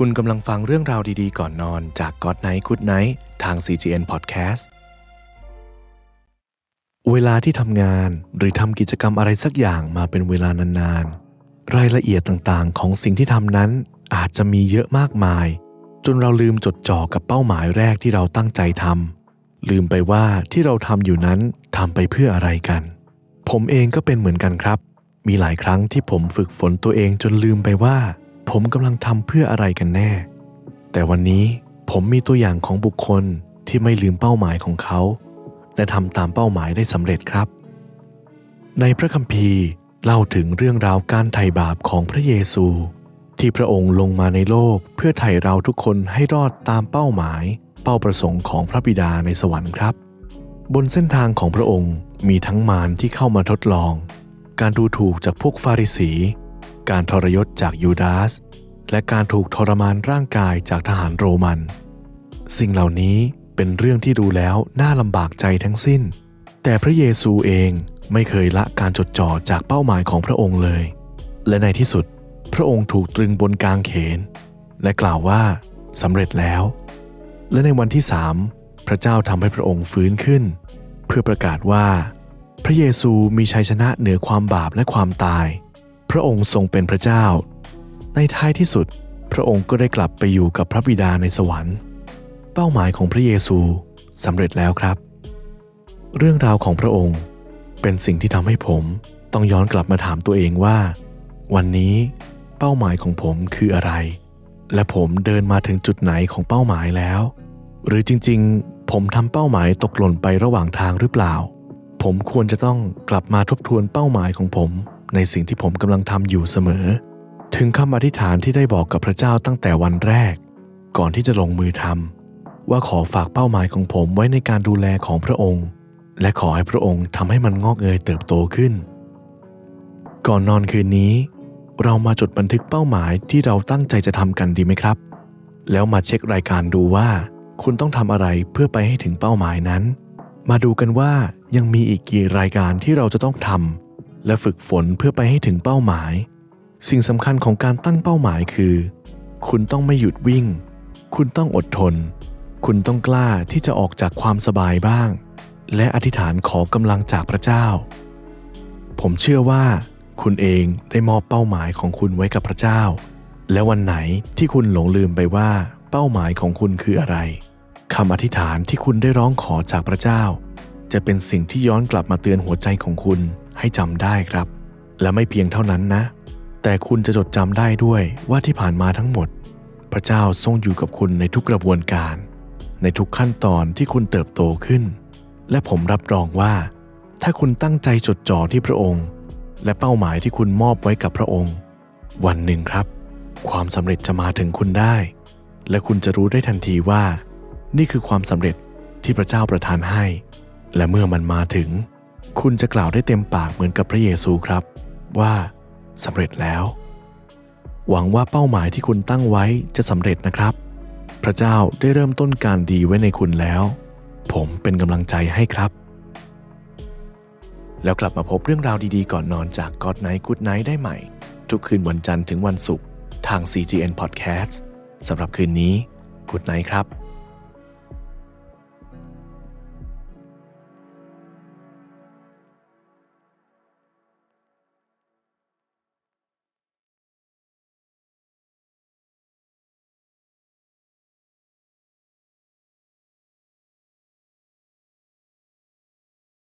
คุณกำลังฟังเรื่องราวดีๆ ก่อนนอนจาก God Night Good Night ทาง CGN Podcast เวลาที่ทำงานหรือทำกิจกรรมอะไรสักอย่างมาเป็นเวลานานๆ รายละเอียดต่างๆ ของสิ่งที่ทำนั้นอาจจะมีเยอะมากมาย จนเราลืมจดจ่อกับเป้าหมายแรกที่เราตั้งใจทำลืมไปว่าที่เราทำอยู่นั้นทำไปเพื่ออะไรกัน ผมเองก็เป็นเหมือนกันครับ มีหลายครั้งที่ผมฝึกฝนตัวเองจนลืมไปว่า ผมกำลังทำเพื่ออะไรกันแน่ แต่วันนี้ผมมีตัวอย่างของบุคคลที่ไม่ลืมเป้าหมายของเขา และทำตามเป้าหมายได้สำเร็จครับ ในพระคัมภีร์เล่าถึงเรื่องราวการไถ่บาปของพระเยซู ที่พระองค์ลงมาในโลกเพื่อไถ่เราทุกคนให้รอดตามเป้าหมาย เป้าประสงค์ของพระบิดาในสวรรค์ครับ บนเส้นทางของพระองค์มีทั้งมารที่เข้ามาทดลอง การดูถูกจากพวกฟาริสี การทรยศจากยูดาส และการถูกทรมานร่างกายจากทหารโรมัน สิ่งเหล่านี้เป็นเรื่องที่ดูแล้วน่าลำบากใจทั้งสิ้น แต่พระเยซูเองไม่เคยละการจดจ่อจากเป้าหมายของพระองค์เลย และในที่สุด พระองค์ถูกตรึงบนกางเขน และกล่าวว่าสำเร็จแล้ว และในวันที่สามพระเจ้าทำให้พระองค์ฟื้นขึ้น เพื่อประกาศว่า พระเยซูมีชัยชนะเหนือความบาปและความตาย ระองค์ทรงเป็นพระเจ้า ในท้ายที่สุด พระองค์ก็ได้กลับไปอยู่กับพระบิดาในสวรรค์ เป้าหมายของพระเยซูสำเร็จแล้วครับ เรื่องราวของพระองค์เป็นสิ่งที่ทำให้ผมต้องย้อนกลับมาถามตัวเองว่า วันนี้เป้าหมายของผมคืออะไร และผมเดินมาถึงจุดไหนของเป้าหมายแล้ว หรือจริงๆ ผมทำเป้าหมายตกหล่นไประหว่างทางหรือเปล่า ผมควรจะต้องกลับมาทบทวนเป้าหมายของผม ในสิ่งที่ผมกำลังทำอยู่เสมอ ถึงคำอธิษฐานที่ได้บอกกับพระเจ้าตั้งแต่วันแรก ก่อนที่จะลงมือทำว่าขอฝากเป้าหมายของผมไว้ในการดูแลของพระองค์ และขอให้พระองค์ทำให้มันงอกเงยเติบโตขึ้น ก่อนนอนคืนนี้ เรามาจดบันทึกเป้าหมายที่เราตั้งใจจะทำกันดีไหมครับ แล้วมาเช็ครายการดูว่า คุณต้องทำอะไรเพื่อไปให้ถึงเป้าหมายนั้น มาดูกันว่ายังมีอีกกี่รายการที่เราจะต้องทำ และฝึกฝนเพื่อไปให้ถึงเป้าหมาย สิ่งสำคัญของการตั้งเป้าหมายคือ คุณต้องไม่หยุดวิ่ง คุณต้องอดทน คุณต้องกล้าที่จะออกจากความสบายบ้าง และอธิษฐานขอกำลังจากพระเจ้า ผมเชื่อว่า คุณเองได้มอบเป้าหมายของคุณไว้กับพระเจ้า และวันไหนที่คุณหลงลืมไปว่าเป้าหมายของคุณคืออะไรคำอธิษฐานที่คุณได้ร้องขอจากพระเจ้า จะเป็นสิ่งที่ย้อนกลับมาเตือนหัวใจของคุณ ให้จำได้ครับ และไม่เพียงเท่านั้นนะ แต่คุณจะจดจำได้ด้วยว่าที่ผ่านมาทั้งหมด พระเจ้าทรงอยู่กับคุณในทุกกระบวนการ ในทุกขั้นตอนที่คุณเติบโตขึ้น และผมรับรองว่า ถ้าคุณตั้งใจจดจ่อที่พระองค์ และเป้าหมายที่คุณมอบไว้กับพระองค์ วันหนึ่งครับ ความสำเร็จจะมาถึงคุณได้ และคุณจะรู้ได้ทันทีว่า นี่คือความสำเร็จที่พระเจ้าประทานให้ และเมื่อมันมาถึง คุณจะกล่าวได้เต็มปากเหมือนกับพระเยซูครับ ว่าสำเร็จแล้ว หวังว่าเป้าหมายที่คุณตั้งไว้จะสำเร็จนะครับ พระเจ้าได้เริ่มต้นการดีไว้ในคุณแล้ว ผมเป็นกำลังใจให้ครับ แล้วกลับมาพบเรื่องราวดีๆ ก่อนนอนจาก God Night Good Night ได้ใหม่ ทุกคืนวันจันทร์ถึงวันศุกร์ทาง CGN Podcast สำหรับคืนนี้ Good Night ครับ